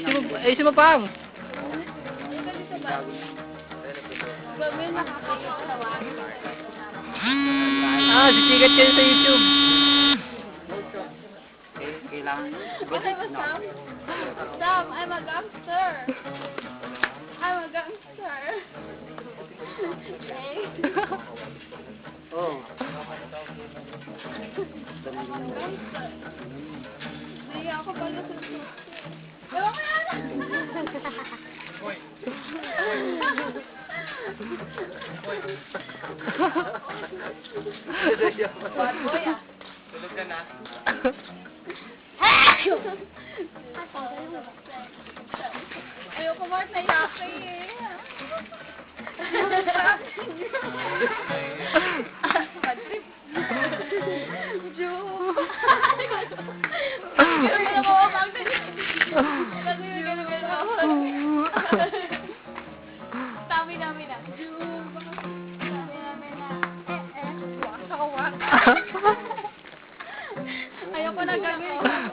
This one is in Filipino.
Ayusin mo, ayusin mo pang. Ah, sisikat kayo sa YouTube. Kailangan. I was Sam? Sam, I'm a gangster. I'm a gangster. Okay. Oh. Gangster. Hindi ako pala sa Tulog ka na. Ayoko Mark, naiyak eh. Bad trip. Jo. Ako? Ayoko na gano'n.